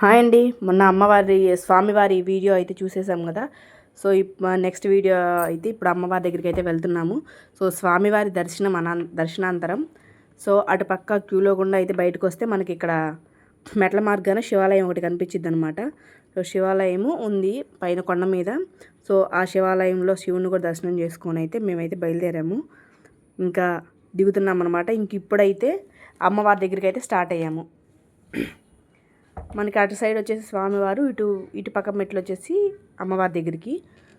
Hi అండి. మొన్న అమ్మవారి స్వామివారి వీడియో అయితే చూసేసాం కదా. సో నెక్స్ట్ వీడియో అయితే ఇప్పుడు అమ్మవారి దగ్గరికి అయితే వెళ్తున్నాము. సో స్వామివారి దర్శనం అనా దర్శనాంతరం. సో అటు పక్క క్యూలో గుండా అయితే బయటకు వస్తే మనకి ఇక్కడ మెట్ల మార్గాన శివాలయం ఒకటి కనిపించింది అనమాట సో శివాలయము ఉంది పైన కొండ మీద. సో ఆ శివాలయంలో శివుని కూడా దర్శనం చేసుకొని అయితే మేమైతే బయలుదేరాము. ఇంకా దిగుతున్నాం అనమాట ఇంక ఇప్పుడైతే అమ్మవారి దగ్గరికి అయితే స్టార్ట్ అయ్యాము. మనకి అటు సైడ్ వచ్చేసి స్వామివారు ఇటు ఇటు పక్క మెట్లు వచ్చేసి అమ్మవారి దగ్గరికి.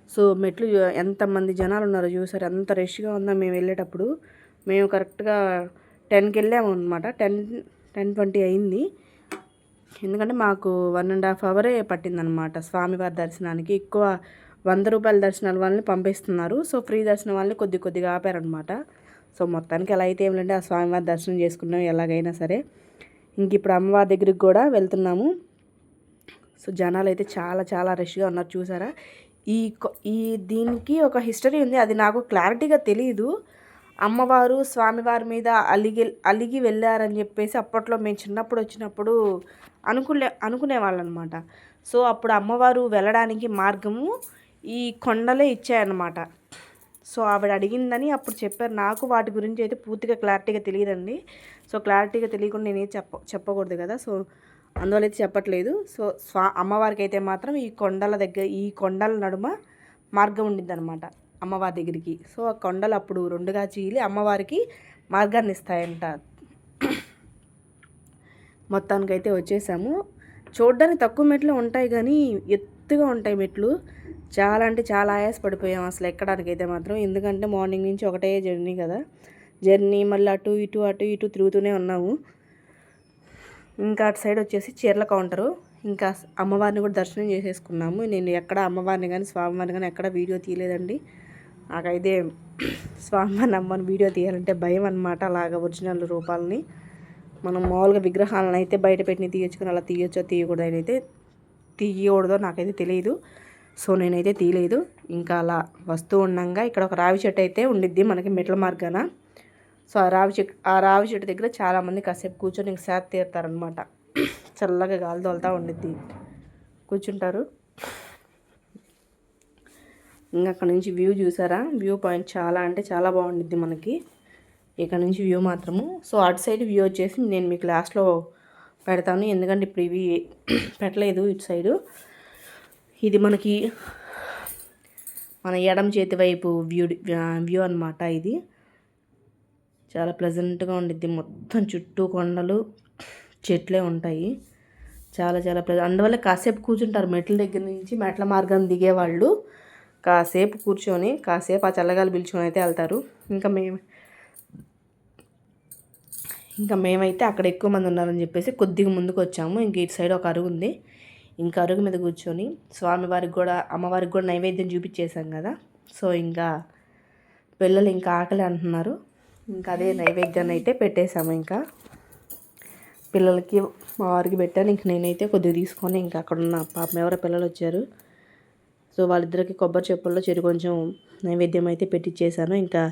సో మెట్లు ఎంతమంది జనాలు ఉన్నారో చూసారు. ఎంత రష్గా ఉందో మేము వెళ్ళేటప్పుడు. మేము కరెక్ట్గా టెన్కి వెళ్ళాము అనమాట టెన్ టెన్ ట్వంటీ అయింది. ఎందుకంటే మాకు వన్ అండ్ హాఫ్ అవరే పట్టిందనమాట స్వామివారి దర్శనానికి. ఎక్కువ వంద రూపాయల దర్శనాల వాళ్ళని పంపిస్తున్నారు. సో ఫ్రీ దర్శనం వాళ్ళని కొద్ది కొద్దిగా ఆపారనమాట సో మొత్తానికి ఎలా అయితే ఏమిటంటే ఆ స్వామివారి దర్శనం చేసుకున్నాం ఎలాగైనా సరే. ఇంక ఇప్పుడు అమ్మవారి దగ్గరికి కూడా వెళ్తున్నాము. సో జనాలు అయితే చాలా చాలా రష్గా ఉన్నారు చూసారా? ఈ ఈ దీనికి ఒక హిస్టరీ ఉంది. అది నాకు క్లారిటీగా తెలియదు అమ్మవారు స్వామివారి మీద అలిగి అలిగి వెళ్ళారని చెప్పేసి అప్పట్లో మేము చిన్నప్పుడు వచ్చినప్పుడు అనుకునే అనుకునేవాళ్ళం అనమాట సో అప్పుడు అమ్మవారు వెళ్ళడానికి మార్గము ఈ కొండలే ఇచ్చాయన్నమాట. సో ఆవిడ అడిగిందని అప్పుడు చెప్పారు. నాకు వాటి గురించి అయితే పూర్తిగా క్లారిటీగా తెలియదండి. సో క్లారిటీగా తెలియకుండా నేనేం చెప్ప చెప్పకూడదు కదా. సో అందువల్ల అయితే చెప్పట్లేదు. సో స్వా అమ్మవారికి అయితే మాత్రం ఈ కొండల దగ్గర ఈ కొండల నడుమ మార్గం ఉండిద్ది అనమాట అమ్మవారి దగ్గరికి. సో ఆ కొండలు అప్పుడు రెండుగా చీలి అమ్మవారికి మార్గాన్ని ఇస్తాయంట. మొత్తానికైతే వచ్చేసాము. చూడ్డానికి తక్కువ మెట్లు ఉంటాయి కానీ ఎత్తుగా ఉంటాయి మెట్లు. చాలా అంటే చాలా ఆయాస పడిపోయాం అసలు ఎక్కడానికైతే మాత్రం. ఎందుకంటే మార్నింగ్ నుంచి ఒకటే జర్నీ కదా. జర్నీ మళ్ళీ అటు ఇటు అటు ఇటు తిరుగుతూనే ఉన్నాము. ఇంకా అటు సైడ్ వచ్చేసి చీరల కౌంటరు. ఇంకా అమ్మవారిని కూడా దర్శనం చేసేసుకున్నాము. నేను ఎక్కడ అమ్మవారిని కానీ స్వామివారిని కానీ ఎక్కడ వీడియో తీయలేదండి. నాకైతే స్వామివారిని అమ్మని వీడియో తీయాలంటే భయం అనమాట అలాగ ఒరిజినల్ రూపాలని. మనం మామూలుగా విగ్రహాలను అయితే బయట పెట్టిన తీయొచ్చుకొని అలా తీయొచ్చో తీయకూడదు అయితే తీయకూడదో నాకైతే తెలియదు. సో నేనైతే తీయలేదు. ఇంకా అలా వస్తూ ఉండగా ఇక్కడ ఒక రావి చెట్టు అయితే ఉండిద్ది మనకి మెట్ల మార్గాన. సో ఆ రావి చెట్టు ఆ రావి చెట్టు దగ్గర చాలామంది కాసేపు కూర్చొని ఇంక సేత తీరుతారనమాట చల్లగా గాలి తోలుతూ ఉండిద్ది. కూర్చుంటారు. ఇంకా అక్కడ నుంచి వ్యూ చూసారా? వ్యూ పాయింట్ చాలా అంటే చాలా బాగుండిద్ది మనకి. ఇక్కడ నుంచి వ్యూ మాత్రము. సో అటు సైడ్ వ్యూ వచ్చేసి నేను మీకు లాస్ట్లో పెడతాను. ఎందుకంటే ఇప్పుడు ఇవి పెట్టలేదు ఇటు సైడు. ఇది మనకి మన ఎడమ చేతి వైపు వ్యూ వ్యూ అనమాట ఇది. చాలా ప్లెజెంట్గా ఉండిద్ది. మొత్తం చుట్టూ కొండలు చెట్లే ఉంటాయి. చాలా చాలా ప్లెజెంట్ అందువల్ల కాసేపు కూర్చుంటారు. మెట్ల దగ్గర నుంచి మెట్ల మార్గం దిగేవాళ్ళు కాసేపు కూర్చొని కాసేపు ఆ చల్లగాలి పిలుచుకొని అయితే వెళ్తారు. ఇంకా మేము ఇంకా మేమైతే అక్కడ ఎక్కువ మంది ఉన్నారని చెప్పేసి కొద్దిగా ముందుకు వచ్చాము ఇంక ఇటు సైడ్ ఒక అరుగు ఉంది. ఇంకా అరుగు మీద కూర్చొని స్వామివారికి కూడా అమ్మవారికి కూడా నైవేద్యం చూపించేశాం కదా. సో ఇంకా పిల్లలు ఇంకా ఆకలి అంటున్నారు. ఇంకా అదే నైవేద్యాన్ని అయితే పెట్టేశాము ఇంకా. పిల్లలకి మా వారికి పెట్టాను. ఇంక నేనైతే కొద్దిగా తీసుకొని ఇంకా అక్కడ ఉన్న పాపం ఎవరో పిల్లలు వచ్చారు. సో వాళ్ళిద్దరికి కొబ్బరి చెప్పుల్లో చెరు కొంచెం నైవేద్యం అయితే పెట్టించేశాను ఇంకా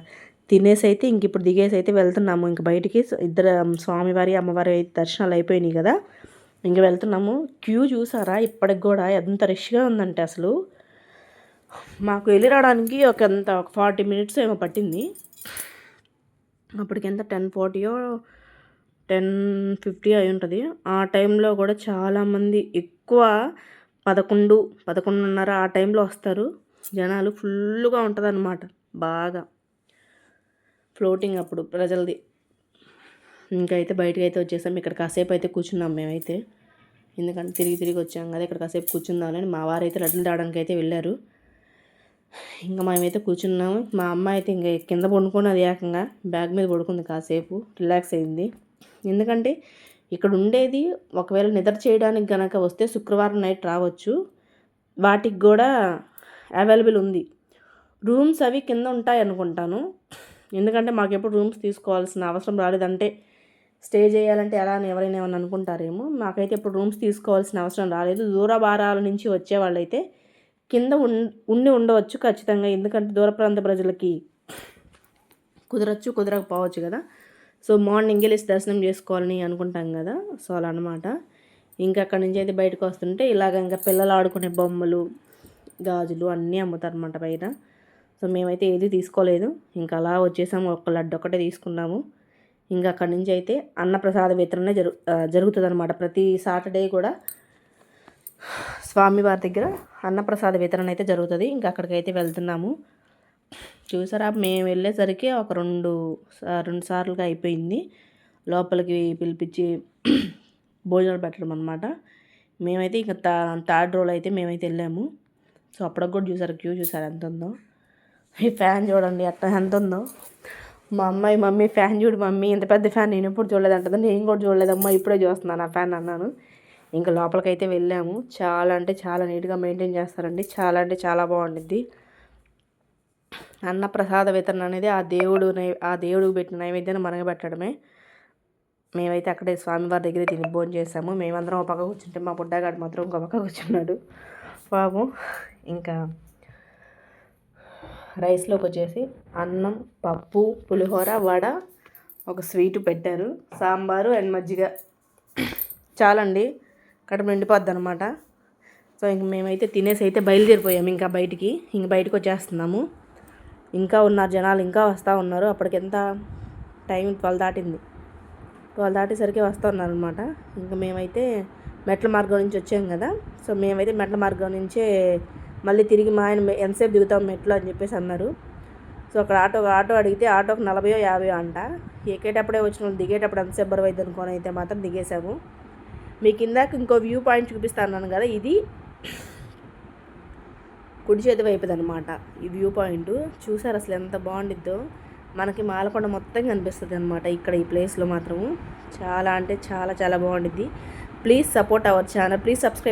తినేసి అయితే ఇంక ఇప్పుడు దిగేసి అయితే వెళ్తున్నాము. ఇంక బయటికి ఇద్దరు స్వామివారి అమ్మవారి అయితే దర్శనాలు అయిపోయినాయి కదా. ఇంక వెళ్తున్నాము. క్యూ చూసారా? ఇప్పటికి కూడా ఎంత రష్గా ఉందంటే అసలు. మాకు వెళ్ళి రావడానికి ఒక ఎంత ఒక ఫార్టీ మినిట్స్ ఏమో పట్టింది. అప్పటికెంత టెన్ ఫార్టీయో టెన్ ఫిఫ్టీ అయి ఉంటుంది. ఆ టైంలో కూడా చాలామంది ఎక్కువ పదకొండు పదకొండున్నర ఆ టైంలో వస్తారు. జనాలు ఫుల్గా ఉంటుంది బాగా. ఫ్లోటింగ్ అప్పుడు ప్రజలది. ఇంకైతే బయటకు అయితే వచ్చేసాం. ఇక్కడ కాసేపు అయితే కూర్చున్నాం మేమైతే. ఎందుకంటే తిరిగి తిరిగి వచ్చాం కదా ఇక్కడ కాసేపు కూర్చుందామని మా వారు అయితే లడ్లు తేవడానికి అయితే వెళ్ళారు. ఇంకా మేమైతే కూర్చున్నాము మా అమ్మ అయితే ఇంకా కింద పడుకున్నది ఏకంగా బ్యాగ్ మీద పడుకుంది కాసేపు. రిలాక్స్ అయింది. ఎందుకంటే ఇక్కడ ఉండేది ఒకవేళ నిద్ర చేయడానికి కనుక వస్తే శుక్రవారం నైట్ రావచ్చు. వాటికి కూడా అవైలబుల్ ఉంది. రూమ్స్ అవి కింద ఉంటాయి అనుకుంటాను ఎందుకంటే మాకు ఎప్పుడు రూమ్స్ తీసుకోవాల్సిన అవసరం రాలేదంటే స్టే చేయాలంటే ఎలా అని ఎవరైనా ఏమైనా అనుకుంటారేమో. మాకైతే ఇప్పుడు రూమ్స్ తీసుకోవాల్సిన అవసరం రాలేదు. దూర భారాల నుంచి వచ్చే వాళ్ళైతే కింద ఉం ఉండి ఉండవచ్చు ఖచ్చితంగా. ఎందుకంటే దూర ప్రాంత ప్రజలకి కుదరచ్చు కుదరకపోవచ్చు కదా. సో మార్నింగ్ వెళ్ళి దర్శనం చేసుకోవాలని అనుకుంటాం కదా. సో అలా అనమాట ఇంకా అక్కడి నుంచి అయితే బయటకు వస్తుంటే ఇలాగ ఇంకా పిల్లలు ఆడుకునే బొమ్మలు గాజులు అన్నీ అమ్ముతారనమాట బయట. సో మేమైతే ఏది తీసుకోలేదు. ఇంకా అలా వచ్చేసాము. ఒక లడ్డు ఒకటే తీసుకున్నాము. ఇంకా అక్కడి నుంచి అయితే అన్నప్రసాద వితరణ జరు జరుగుతుంది అనమాట ప్రతి సాటర్డే కూడా స్వామివారి దగ్గర అన్నప్రసాద వితరణ అయితే జరుగుతుంది. ఇంకా అక్కడికైతే వెళ్తున్నాము. చూసారా మేము వెళ్ళేసరికి ఒక రెండు రెండు సార్లుగా అయిపోయింది. లోపలికి పిలిపించి భోజనాలు పెట్టడం అనమాట మేమైతే ఇంకా తా థర్డ్ రోల్ అయితే మేమైతే వెళ్ళాము. సో అప్పటికి కూడా చూసారు క్యూ చూసారు ఎంత ఉందో ఈ ఫ్యాన్ చూడండి అట్లా ఎంత ఉందో మా అమ్మాయి మమ్మీ ఫ్యాన్ చూడు మమ్మీ ఇంత పెద్ద ఫ్యాన్ నేను ఎప్పుడు చూడలేదంటుంది నేను కూడా చూడలేదమ్మా ఇప్పుడే చూస్తున్నాను ఆ ఫ్యాన్ అన్నాను. ఇంకా లోపలికైతే వెళ్ళాము. చాలా అంటే చాలా నీట్గా మెయింటైన్ చేస్తారండి. చాలా అంటే చాలా బాగుండిద్ది. అన్న ప్రసాద వితరణ అనేది ఆ దేవుడు ఆ దేవుడికి పెట్టిన నైవేద్యాన్ని మనకి పెట్టడమే. మేమైతే అక్కడే స్వామివారి దగ్గర తిని భోజనం చేసాము. మేమందరం ఒక పక్క కూర్చుంటే మా బుడ్డగాడు మాత్రం ఇంకో పక్క కూర్చున్నాడు. పాపం. ఇంకా రైస్లోకి వచ్చేసి అన్నం పప్పు పులిహోర వడ ఒక స్వీటు పెట్టారు. సాంబారు అండ్ మజ్జిగ. చాలండి. కడుపు నిండిపోద్ది అనమాట సో ఇంక మేమైతే తినేసి అయితే బయలుదేరిపోయాము ఇంకా బయటికి. ఇంక బయటకు వచ్చేస్తున్నాము ఇంకా ఉన్నారు జనాలు ఇంకా వస్తూ ఉన్నారు. అప్పటికెంత టైం ట్వెల్వ్ దాటింది. ట్వెల్వ్ దాటేసరికి వస్తూ ఉన్నారు అనమాట ఇంకా మేమైతే మెట్ల మార్గం నుంచి వచ్చాం కదా. సో మేమైతే మెట్ల మార్గం నుంచే మళ్ళీ తిరిగి మా ఆయన ఎంతసేపు దిగుతాం మెట్లు అని చెప్పేసి అన్నారు. సో అక్కడ ఆటో ఆటో అడిగితే ఆటోకి నలభయో యాభయో అంట. ఎక్కేటప్పుడే వచ్చిన వాళ్ళు దిగేటప్పుడు ఎంతసేపు బరువు అయింది అనుకోని అయితే మాత్రం దిగేసాము మీకు ఇందాక ఇంకో వ్యూ పాయింట్ చూపిస్తాను కదా ఇది కుడి చేతి వైపుది అనమాట ఈ వ్యూ పాయింట్. చూసారు అసలు ఎంత బాగుండిద్దో? మనకి మాలకొండ మొత్తం కనిపిస్తుంది అనమాట ఇక్కడ ఈ ప్లేస్లో మాత్రము. చాలా అంటే చాలా చాలా బాగుండిద్ది. Please support our channel. Please subscribe